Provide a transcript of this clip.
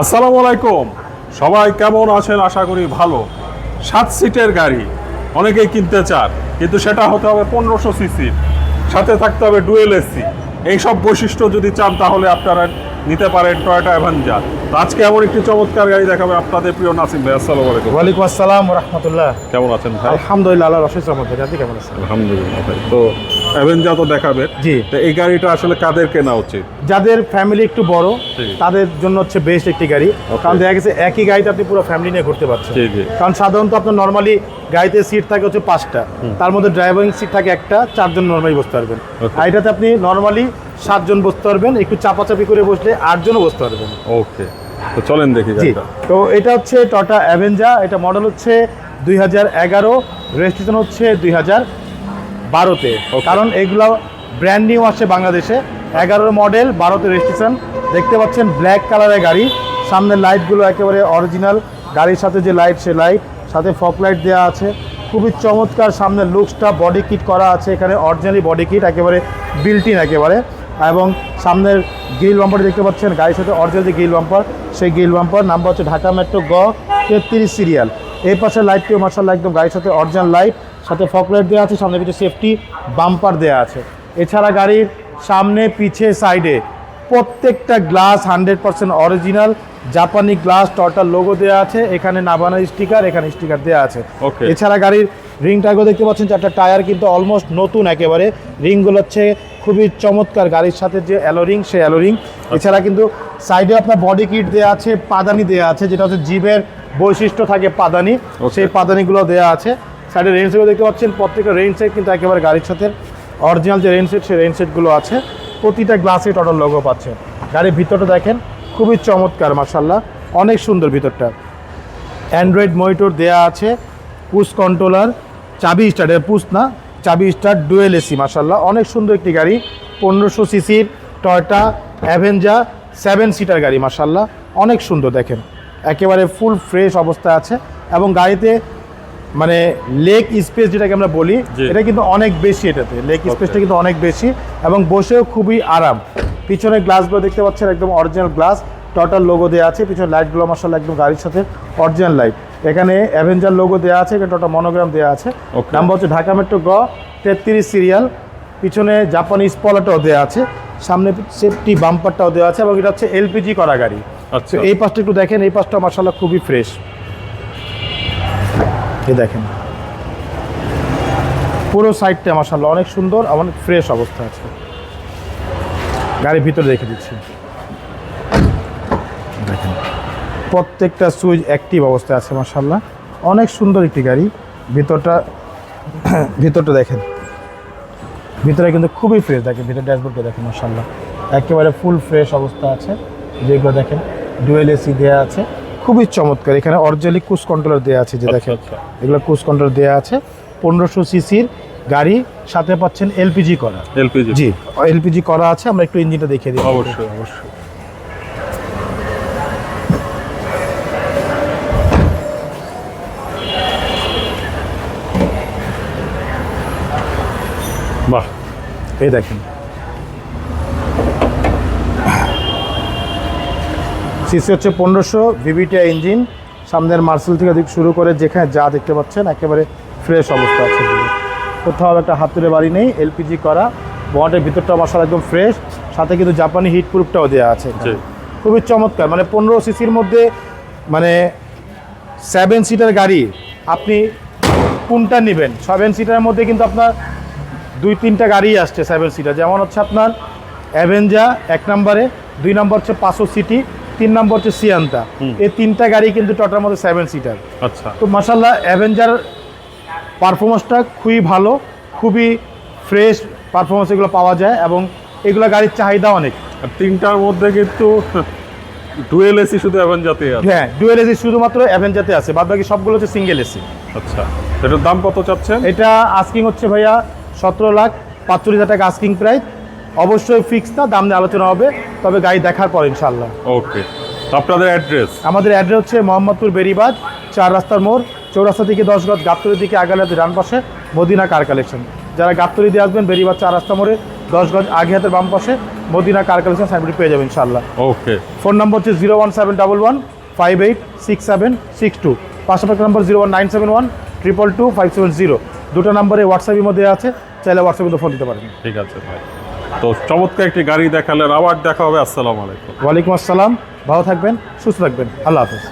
আসসালামু আলাইকুম। সবাই কেমন আছেন? আশা করি ভালো। সাত সিটের গাড়ি। অনেকেই কিনতে চান, কিন্তু সেটা হতে হবে পনেরোশো সিসির। সাথে থাকতে হবে ডুয়েল এসি। এইসব বৈশিষ্ট্য যদি চান, তাহলে আপনারা নিতে পারেন টয়টা অ্যাভেঞ্জার তো আজকে এমন একটি চমৎকার গাড়ি দেখাবে আপনাদের প্রিয় নাসিম ভাই আসসালামু আলাইকুম। ওয়ালাইকুম আসসালাম রহমতুল্লাহ। কেমন আছেন ভাই? আলহামদুলিল্লাহ আল্লাহ রশেষ রহমত। আপনি কেমন আছেন? আলহামদুলিল্লাহ ভাই। তো অ্যাভেঞ্জার তো দেখাবে জি। তো এই গাড়িটা আসলে কাদের কেনা উচিত? যাদের ফ্যামিলি একটু বড় তাদের জন্য হচ্ছে বেস্ট একটি গাড়ি। কারণ দেখা গেছে একই গাড়িতে আপনি পুরো ফ্যামিলি নিয়ে ঘুরতে পারছেন। কারণ সাধারণত আপনার নর্মালি গাড়িতে সিট থাকে হচ্ছে পাঁচটা। তার মধ্যে ড্রাইভিং সিট থাকে একটা চারজন নর্মালি বসতে পারবেন. আর এটাতে আপনি নর্মালি সাতজন বসতে পারবেন একটু চাপাচাপি করে বসলে আটজনও বসতে পারবেন। ওকে তো চলেন দেখি জি তো এটা হচ্ছে টটা অ্যাভেঞ্জা এটা মডেল হচ্ছে দুই হাজার এগারো রেজিস্ট্রেশন হচ্ছে দুই হাজার বারোতে। কারণ এগুলো ব্র্যান্ড নিউ আসছে বাংলাদেশে। এগারোর মডেল বারোতে রেজিস্ট্রেশন দেখতে পাচ্ছেন ব্ল্যাক কালারের গাড়ি। সামনের লাইটগুলো একেবারে অরিজিনাল গাড়ির সাথে যে লাইট সে লাইট সাথে ফক লাইট দেওয়া আছে। খুবই চমৎকার সামনের লুকসটা বডি কিট করা আছে। এখানে অরিজিনালি বডি কিট একেবারে বিল্টিন একেবারে। এবং সামনের গ্রিল বাম্পার দেখতে পাচ্ছেন গাড়ির সাথে অরিজিনাল যে গ্রিল বাম্পার সেই গ্রিল বাম্পার নাম্বার হচ্ছে ঢাকা মেট্রো গ তেত্রিশ সিরিয়াল। এই পাশে লাইটটিও মার্শাল্লাহ একদম গাড়ির সাথে অরিজিনাল লাইট সাথে ফক লাইট দেওয়া আছে সামনে পিছিয়ে সেফটি বাম্পার দেওয়া আছে। এছাড়া গাড়ির সামনে পিছে সাইডে প্রত্যেকটা গ্লাস হান্ড্রেড পার্সেন্ট অরিজিনাল জাপানি গ্লাস টটার লোগো দেওয়া আছে এখানে নাবানার স্টিকার এখানে স্টিকার দেওয়া আছে. এছাড়া গাড়ির রিং টায়ারগুলো দেখতে পাচ্ছেন চারটা টায়ার কিন্তু অলমোস্ট নতুন একেবারে। রিংগুলো হচ্ছে খুবই চমৎকার গাড়ির সাথে যে অ্যালো রিং সেই অ্যালো রিং এছাড়া কিন্তু সাইডে আপনার বডি কিট দেওয়া আছে পাদানি দেওয়া আছে যেটা হচ্ছে জিভের বৈশিষ্ট্য থাকে পাদানি. সেই পাদানিগুলো দেওয়া আছে। সাইডে রেঞ্জ সেটও দেখতে পাচ্ছেন প্রত্যেকটা রেঞ্জ সেট কিন্তু একেবারে গাড়ির সাথে অরিজিনাল যে রেঞ্জ সেট সেই রেঞ্জ সেটগুলো আছে। প্রতিটা গ্লাসে টোটাল লোগো পাচ্ছে গাড়ির ভিতরটা দেখেন খুবই চমৎকার মার্শাল্লাহ অনেক সুন্দর ভিতরটা। অ্যান্ড্রয়েড মনিটর দেয়া আছে পুশ কন্ট্রোলার চাবি স্টার্ট পুশ না চাবি স্টার ডুয়েল এসি মাসাল্লাহ অনেক সুন্দর একটি গাড়ি পনেরোশো সিসির টয়টা অ্যাভেঞ্জা সেভেন সিটার গাড়ি মাসাল্লাহ অনেক সুন্দর দেখেন। একেবারে ফুল ফ্রেশ অবস্থা আছে এবং গাড়িতে মানে লেগ স্পেস যেটাকে আমরা বলি এটা কিন্তু অনেক বেশি এটাতে। লেগ. স্পেসটা কিন্তু অনেক বেশি এবং বসেও খুবই আরাম। পিছনের গ্লাসগুলো দেখতে পাচ্ছেন একদম অরিজিনাল গ্লাস টোটাল লোগো দেওয়া আছে। পিছনের লাইটগুলো মার্শাল্লাহ একদম গাড়ির সাথে অরিজিনাল লাইট এখানে অ্যাভেঞ্জার লোগো দেওয়া আছে এখানে টোটাল মনোগ্রাম দেওয়া আছে. নাম্বার হচ্ছে ঢাকা মেট্রো গ তেত্রিশ সিরিয়াল পিছনে জাপানি স্পলাটাও দেওয়া আছে সামনে সেফটি বাম্পারটাও দেওয়া আছে এবং এটা হচ্ছে এলপিজি করা গাড়ি। আচ্ছা। এই পাশটা একটু দেখেন এই পাশটা মার্শাল্লাহ খুবই ফ্রেশ এই দেখেন। পুরো সাইডটা মার্শাল্লাহ অনেক সুন্দর অনেক ফ্রেশ অবস্থা আছে। গাড়ির ভিতরে রেখে দিচ্ছি। দেখেন। প্রত্যেকটা সুইচ অ্যাক্টিভ অবস্থায় আছে মার্শাল্লাহ অনেক সুন্দর একটি গাড়ি। ভিতরটা ভিতরটা দেখেন। ভিতরে কিন্তু খুবই ফ্রেশ দেখেন ভিতরে ড্যাশবোর্ডটা দেখেন মার্শাল্লাহ একেবারে ফুল ফ্রেশ অবস্থা আছে। যেগুলো দেখেন ডুয়েল এসি দেওয়া আছে। খুবই চমৎকার। এখানে অরিজিনালি কুস কন্ট্রোলার দেওয়া আছে যে আচ্ছা, দেখেন। আচ্ছা। এগুলো কুস কন্ট্রোল দেওয়া আছে। পনেরোশো সিসির গাড়ি সাথে পাচ্ছেন এলপিজি করা। এলপিজি জি এলপিজি করা আছে। আমরা একটু ইঞ্জিনটা দেখিয়ে দিই। অবশ্যই অবশ্যই। বাহ এই দেখেন। সিসি হচ্ছে পনেরোশো ভিভিটিআই ইঞ্জিন সামনের মার্সেল থেকে দিক শুরু করে যেখানে যা দেখতে পাচ্ছেন একেবারে ফ্রেশ অবস্থা আছে। কোথাও একটা হাতুড়ে বাড়ি নেই এলপিজি করা বটের ভিতরটা মশলা একদম ফ্রেশ সাথে কিন্তু জাপানি হিট প্রুফটাও দেওয়া আছে খুবই চমৎকার মানে পনেরো সিসির মধ্যে মানে সেভেন সিটার গাড়ি আপনি কোনটা নেবেন? সেভেন সিটারের মধ্যে কিন্তু আপনার দুই তিনটা গাড়ি আসছে সেভেন সিটার যেমন হচ্ছে আপনার অ্যাভেঞ্জা এক নম্বরে দুই নম্বর হচ্ছে পাঁচশো সিটি তিন নম্বর হচ্ছে সিয়ান্তা এই তিনটা গাড়ি কিন্তু টটার মধ্যে সেভেন সিটার আচ্ছা। তো মাসাল্লাহ অ্যাভেঞ্জার পারফরমেন্সটা খুবই ভালো খুবই ফ্রেশ পারফরমেন্স এগুলো পাওয়া যায় এবং এগুলো গাড়ির চাহিদা অনেক। আর তিনটার মধ্যে কিন্তু ডুয়েল এসি শুধু অ্যাভেঞ্জাতে আছে। হ্যাঁ ডুয়েল এসি শুধুমাত্র অ্যাভেঞ্জাতে আছে বাদ বাকি সবগুলো হচ্ছে সিঙ্গেল এসি আচ্ছা এটার দাম কত চাচ্ছেন? এটা আস্কিং হচ্ছে ভাইয়া সতেরো লাখ পাঁচচল্লিশ হাজার টাকা আস্কিং প্রাইস অবশ্যই ফিক্স না দাম নিয়ে আলোচনা হবে তবে গাড়ি দেখার পর ইনশাল্লাহ ওকে আপনাদের অ্যাড্রেস আমাদের অ্যাড্রেস হচ্ছে মোহাম্মদপুর বেরিবাদ চার রাস্তার মোড় চৌরাস্তা থেকে দশ গজ গাবতলির দিকে আগালে ডান পাশে মদিনা কার কালেকশন যারা গাবতলি দিয়ে আসবেন বেরিবাদ চার রাস্তা মোড়ে দশ গজ আগে হাতের বাম পাশে মদিনা কার কালেকশন সাইনবোর্ড পেয়ে যাবেন ইনশাল্লাহ ওকে ফোন নম্বর হচ্ছে zero one seven double one five eight six seven six two. পাশাপাশি number zero one nine seven one triple two five seven zero. দুটো নাম্বারে হোয়াটসঅ্যাপের মধ্যে আছে চাইলে হোয়াটসঅ্যাপে তো ফোন দিতে পারেন। ঠিক আছে ভাই। তো চমৎকার একটি গাড়ি দেখালেন আবার দেখা হবে আসসালামু আলাইকুম। ওয়ালাইকুম আসসালাম ভালো থাকবেন সুস্থ থাকবেন আল্লাহ হাফেজ।